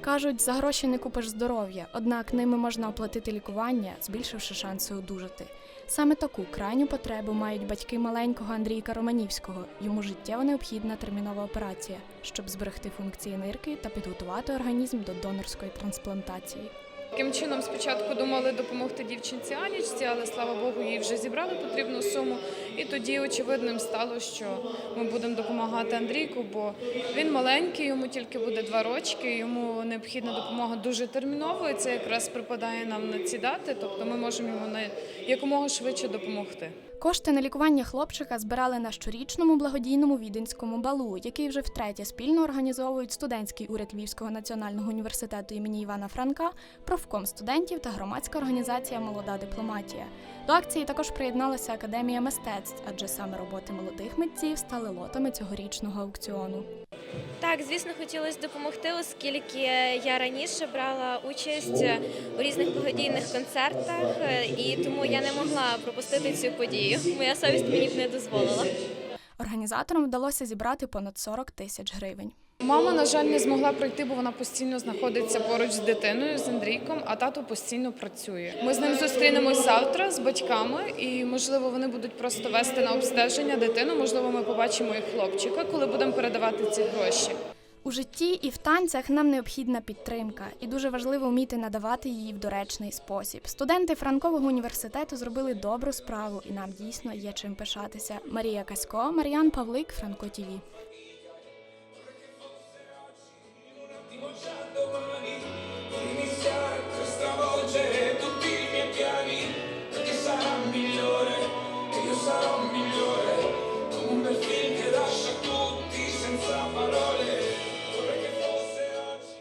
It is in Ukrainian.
Кажуть, за гроші не купиш здоров'я, однак ними можна оплатити лікування, збільшивши шанси одужати. Саме таку крайню потребу мають батьки маленького Андрійка Романівського. Йому життєво необхідна термінова операція, щоб зберегти функції нирки та підготувати організм до донорської трансплантації. Таким чином, спочатку думали допомогти дівчинці Анічці, але слава Богу, їй вже зібрали потрібну суму. І тоді очевидним стало, що ми будемо допомагати Андрійку, бо він маленький, йому тільки буде два рочки. Йому необхідна допомога дуже терміново, і це якраз припадає нам на ці дати. Тобто ми можемо йому якомога швидше допомогти. Кошти на лікування хлопчика збирали на щорічному благодійному віденському балу, який вже втретє спільно організовують студентський уряд Львівського національного університету імені Івана Франка, профком студентів та громадська організація Молода дипломатія. До акції також приєдналася Академія мистецтв, адже саме роботи молодих митців стали лотами цьогорічного аукціону. Так, звісно, хотілося допомогти, оскільки я раніше брала участь у різних благодійних концертах, і тому я не могла пропустити цю подію. Моя совість мені б не дозволила. Організаторам вдалося зібрати понад 40 тисяч гривень. Мама, на жаль, не змогла пройти, бо вона постійно знаходиться поруч з дитиною, з Андрійком, а тато постійно працює. Ми з ним зустрінемось завтра з батьками, і можливо вони будуть просто вести на обстеження дитину. Можливо, ми побачимо і хлопчика, коли будемо передавати ці гроші. У житті і в танцях нам необхідна підтримка, і дуже важливо вміти надавати її в доречний спосіб. Студенти Франкового університету зробили добру справу, і нам дійсно є чим пишатися. Марія Касько, Мар'ян Павлик, Франко Тіві.